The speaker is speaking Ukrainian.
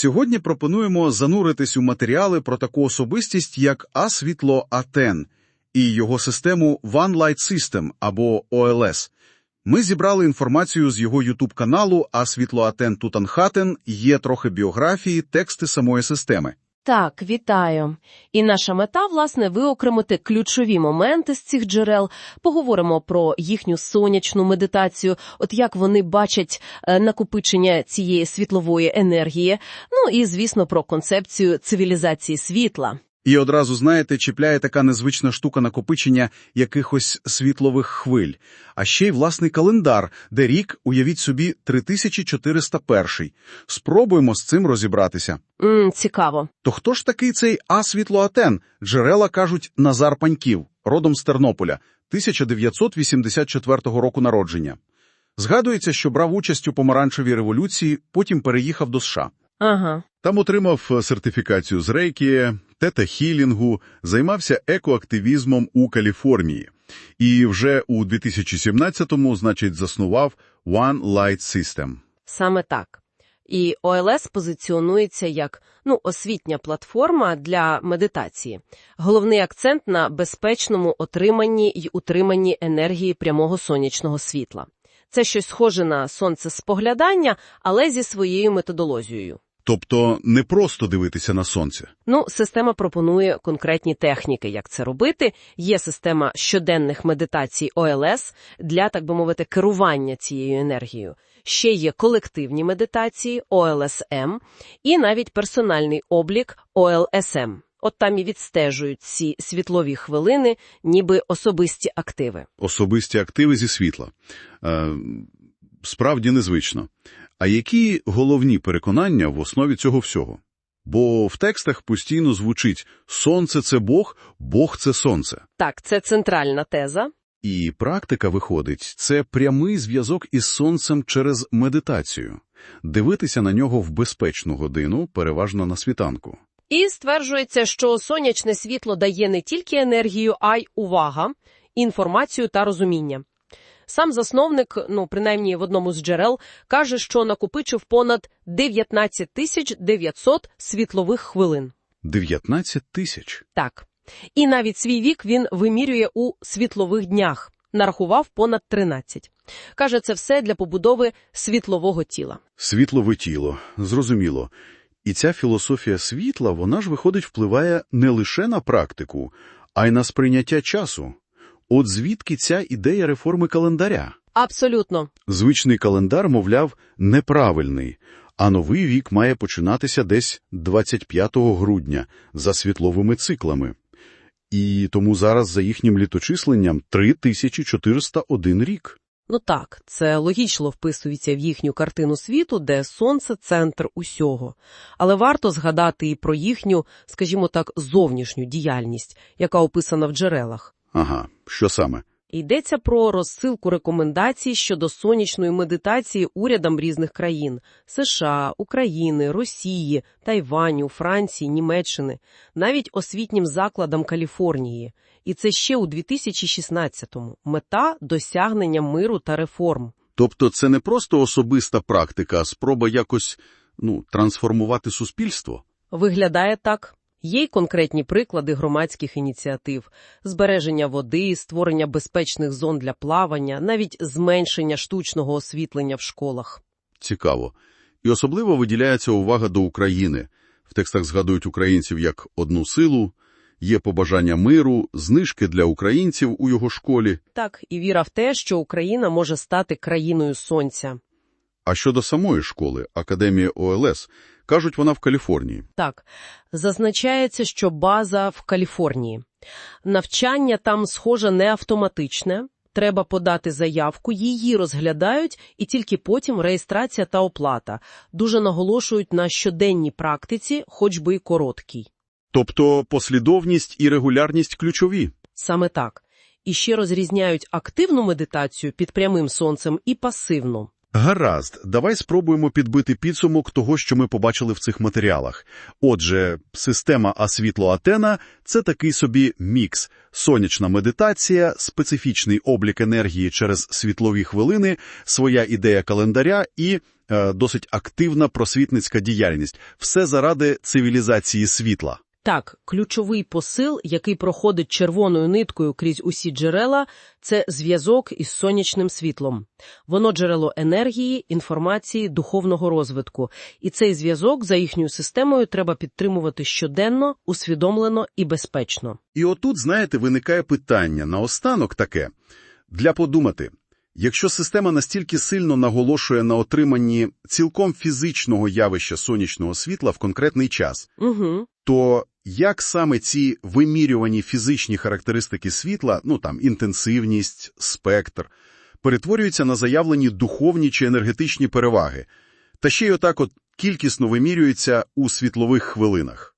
Сьогодні пропонуємо зануритись у матеріали про таку особистість, як А-світло Атен і його систему One Light System або ОЛС. Ми зібрали інформацію з його ютуб-каналу А-світло Атен Тутанхатен, є трохи біографії, тексти самої системи. Так, вітаю. І наша мета, власне, виокремити ключові моменти з цих джерел, поговоримо про їхню сонячну медитацію, от як вони бачать е, накопичення цієї світлової енергії, ну і, звісно, про концепцію цивілізації світла. І одразу, знаєте, чіпляє така незвична штука накопичення якихось світлових хвиль. А ще й власний календар, де рік, уявіть собі, 3401. Спробуємо з цим розібратися. М, цікаво. То хто ж такий цей А-світлоатен? Джерела кажуть Назар Паньків, родом з Тернополя, 1984 року народження. Згадується, що брав участь у помаранчевій революції, потім переїхав до США. Ага. Там отримав сертифікацію з рейкі, тета-хілінгу, займався екоактивізмом у Каліфорнії. І вже у 2017-му, значить, заснував One Light System. Саме так. І ОЛС позиціонується як ну, освітня платформа для медитації. Головний акцент на безпечному отриманні й утриманні енергії прямого сонячного світла. Це щось схоже на сонцеспоглядання, але зі своєю методологією. Тобто не просто дивитися на сонце. Ну, система пропонує конкретні техніки, як це робити. Є система щоденних медитацій ОЛС для, так би мовити, керування цією енергією. Ще є колективні медитації ОЛСМ і навіть персональний облік ОЛСМ. От там і відстежують ці світлові хвилини, ніби особисті активи. Особисті активи зі світла. Е, справді незвично. А які головні переконання в основі цього всього? Бо в текстах постійно звучить «сонце – це Бог, Бог – це сонце». Так, це центральна теза. І практика виходить – це прямий зв'язок із сонцем через медитацію. Дивитися на нього в безпечну годину, переважно на світанку. І стверджується, що сонячне світло дає не тільки енергію, а й увага, інформацію та розуміння. Сам засновник, ну принаймні в одному з джерел, каже, що накопичив понад 19 тисяч 900 світлових хвилин. 19 тисяч. Так. І навіть свій вік він вимірює у світлових днях. Нарахував понад 13. Каже, це все для побудови світлового тіла. Світлове тіло, зрозуміло. І ця філософія світла, вона ж, виходить, впливає не лише на практику, а й на сприйняття часу. От звідки ця ідея реформи календаря? Абсолютно. Звичний календар, мовляв, неправильний, а новий вік має починатися десь 25 грудня за світловими циклами. І тому зараз за їхнім літочисленням 3401 рік. Ну так, це логічно вписується в їхню картину світу, де сонце – центр усього. Але варто згадати і про їхню, скажімо так, зовнішню діяльність, яка описана в джерелах. Ага, що саме? Йдеться про розсилку рекомендацій щодо сонячної медитації урядам різних країн – США, України, Росії, Тайваню, Франції, Німеччини, навіть освітнім закладам Каліфорнії. І це ще у 2016-му. Мета – досягнення миру та реформ. Тобто це не просто особиста практика, а спроба якось, ну, трансформувати суспільство? Виглядає так. Є й конкретні приклади громадських ініціатив – збереження води, створення безпечних зон для плавання, навіть зменшення штучного освітлення в школах. Цікаво. І особливо виділяється увага до України. В текстах згадують українців як одну силу, є побажання миру, знижки для українців у його школі. Так, і віра в те, що Україна може стати країною сонця. А щодо самої школи, Академії ОЛС, кажуть, вона в Каліфорнії. Так, зазначається, що база в Каліфорнії. Навчання там, схоже, не автоматичне. Треба подати заявку, її розглядають, і тільки потім реєстрація та оплата. Дуже наголошують на щоденній практиці, хоч би й короткій. Тобто послідовність і регулярність ключові. Саме так. І ще розрізняють активну медитацію під прямим сонцем і пасивну. Гаразд, давай спробуємо підбити підсумок того, що ми побачили в цих матеріалах. Отже, система А-світло-Атена – це такий собі мікс. Сонячна медитація, специфічний облік енергії через світлові хвилини, своя ідея календаря і е, досить активна просвітницька діяльність. Все заради цивілізації світла. Так, ключовий посил, який проходить червоною ниткою крізь усі джерела, це зв'язок із сонячним світлом. Воно джерело енергії, інформації, духовного розвитку. І цей зв'язок за їхньою системою треба підтримувати щоденно, усвідомлено і безпечно. І отут, знаєте, виникає питання наостанок таке. Для подумати, якщо система настільки сильно наголошує на отриманні цілком фізичного явища сонячного світла в конкретний час, Угу. То як саме ці вимірювані фізичні характеристики світла, ну там інтенсивність, спектр, перетворюються на заявлені духовні чи енергетичні переваги, та ще й отак от кількісно вимірюються у світлових хвилинах?